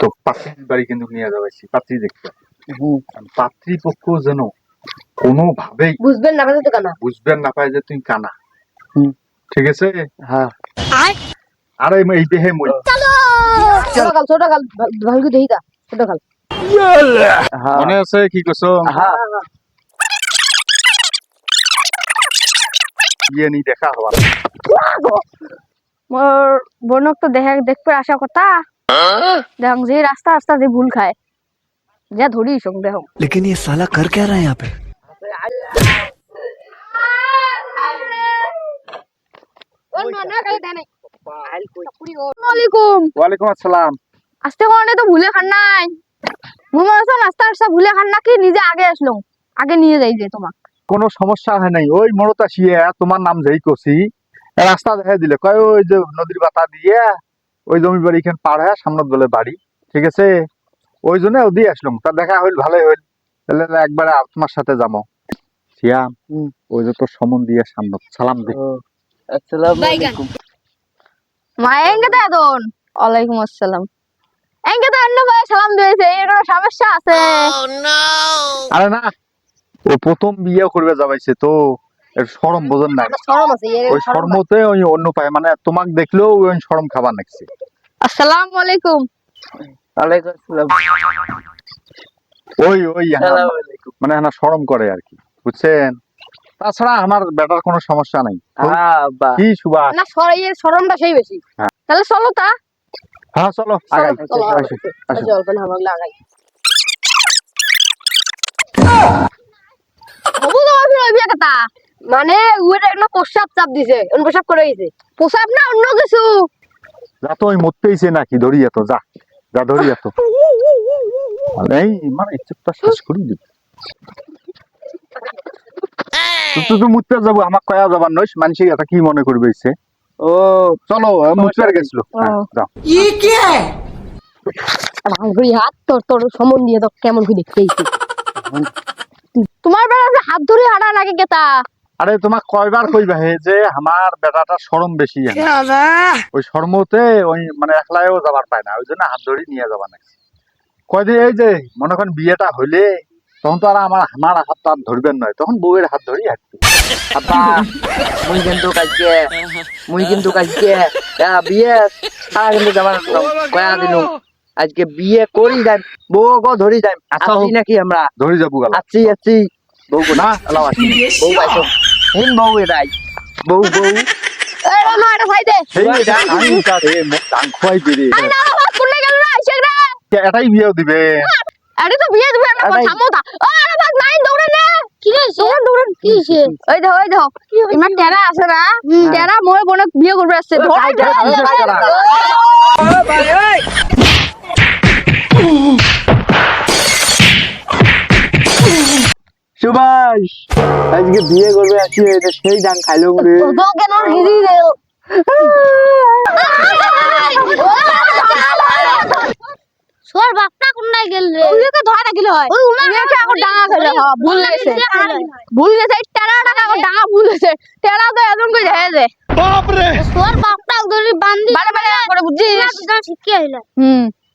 তো পাত্রীর বাড়ি কিন্তু নিয়ে যাওয়াইছি পাত্রী দেখতে। হুম। পাত্রী পক্ষ যেন কোনোভাবেই বুঝবেন না তো কেন। বুঝবেন না পায় যে তুই কানা। ঠিক আছে? হ্যাঁ। আরে এই দেহে মই ছোট কাল ছোট কাল ভালকে দেই দা ছোট কাল হ্যাঁ। মনে আছে কি কছ হ্যাঁ। ইয়ে নি দেখা হওয়া মোর বোনক তো দেখে দেখবে আশা কথা। দেখ যে রাস্তা রাস্তা যে ভুল খায় যা ধরি সঙ্গ দেখ लेकिन ये साला कर क्या रहा है यहाँ पे আসসালামাইকুম ওয়ালাইকুম আসসালাম আসতে কোনে তো ভুলে খান নাই মুই মনে হচ্ছে নাস্তা রাস্তা ভুলে খান নাকি নিজে আগে আসলো আগে নিয়ে যাই যে তোমাক কোনো সমস্যা হয় নাই ওই মরতা শিয়ে তোমার নাম যেই কছি রাস্তা দেখে দিলে কয় ওই যে নদীর বাতা দিয়ে ওই জমি বাড়ি এখানে পার হয়ে সামনে বলে বাড়ি ঠিক আছে? ওই জন্য ওদি আসলাম। তা দেখা হইল ভালোই হইল। তাহলে একবারে আর তোমার সাথে যাব। শিয়াম ওই যে তোর সমন দিয়ে সামনে সালাম দে। আসসালামু আলাইকুম। মা এঙ্গে ওয়ালাইকুম আসসালাম। ভাই সালাম দিয়েছে এর সমস্যা আছে। আরে না ও প্রথম বিয়ে করবে যাবাইছে তো। বোঝেন না শরম আছে ওই শর্মতে ওই অন্য পায় মানে তোমাক দেখলেও ওই শরম খাবার নাকছে আসসালামু আলাইকুম। ওয়ালাইকুম আসসালাম। ওই ওই হ্যাঁ, মানে হ্যাঁ সরম করে আর কি বুঝছেন? তাছাড়া আমার বেটার কোনো সমস্যা নাই। হ্যাঁ কি সুবাস? না শরমটা সেই বেশি। তাহলে চলো তা। হ্যাঁ চলো আগাই। আসো, আসো। হবু তোমার বিয়ে কথা মানে ওটা একটা প্রসাব চাপ দিছে অন্য প্রসাব করে গেছে পোশাক না অন্য কিছু। যা তো ওই মরতেইছে নাকি ধরিয়ে তো যা যা ধরিয়ে তো এই মানে চুপটা শেষ করি দিবি। তুই তো মুততে যাব আমার কয়া যাবার নয় মানুষের এটা কি মনে করবে ইচ্ছে? ও চলো মুততে গেছিল। হ্যাঁ, যাও। ভাঙড়ি হাত তোর তোর সমন দিয়ে তো কেমন করে দেখতে আইছে। তোমার বেলা হাত ধরে হাঁটা লাগে কেতা আরে তোমার কয়বার কইবা হে যে আমার বেটাটা শরম বেশি। ওই শর্মতে ওই মানে একলায়ও যাবার পায় না ওই জন্য হাত ধরে নিয়ে যাবা না কয়দিন এই যে মনে করেন বিয়েটা হইলে তখন তো আর আমার আমার হাত তার ধরবেন নয় তখন বউয়ের হাত ধরেই হাঁটবে। আপা মুই কিন্তু কাজকে মুই কিন্তু কাজকে বিয়ে সারা কিন্তু যাবার কয়া দিনু। আজকে বিয়ে করি যাই বউ গো ধরি যাই। আচ্ছা, আসি হোক। নাকি আমরা? ধরে যাব গেল। আছি আছি। বউ গো না এলাও আসি বউ পাইছো। হিন বউ এটাই বউ বউ। এই রনো এটা ভাই দে। সেই এটা আমি তারে মুখ খোয়াই দিরে এই না বাবা কোনে গেল না আইছে রে। এটাই বিয়ে দিবে। আরে তো বিয়ে দিবে না থামো তা ও আরে বাস নাই দৌড়ে নে। কি দৌড়ে দৌড়ে কি হইছে ওই দেখো ওই দেখো ইমান টেরা আছে না। টেরা মোর বোনক বিয়ে করবে আসছে আজকে বিয়ে করবে এটা সেই ডাং খাইলো রে তো কেন হিরি রে সোর বাপটা গেল রে? ধরে হয়। ওই উমা মেয়েকে আগর ডাঙা খেলে হ্যাঁ ভুল গেছে ভুল গেছে এই টেরা টাকা আগর ডাঙা ভুল গেছে টেরা তো এজন কই যায় যে সোর বাপটা ধরে বান্ধি বারে বারে করে বুঝছিস দুজন শিখে হইল হুম।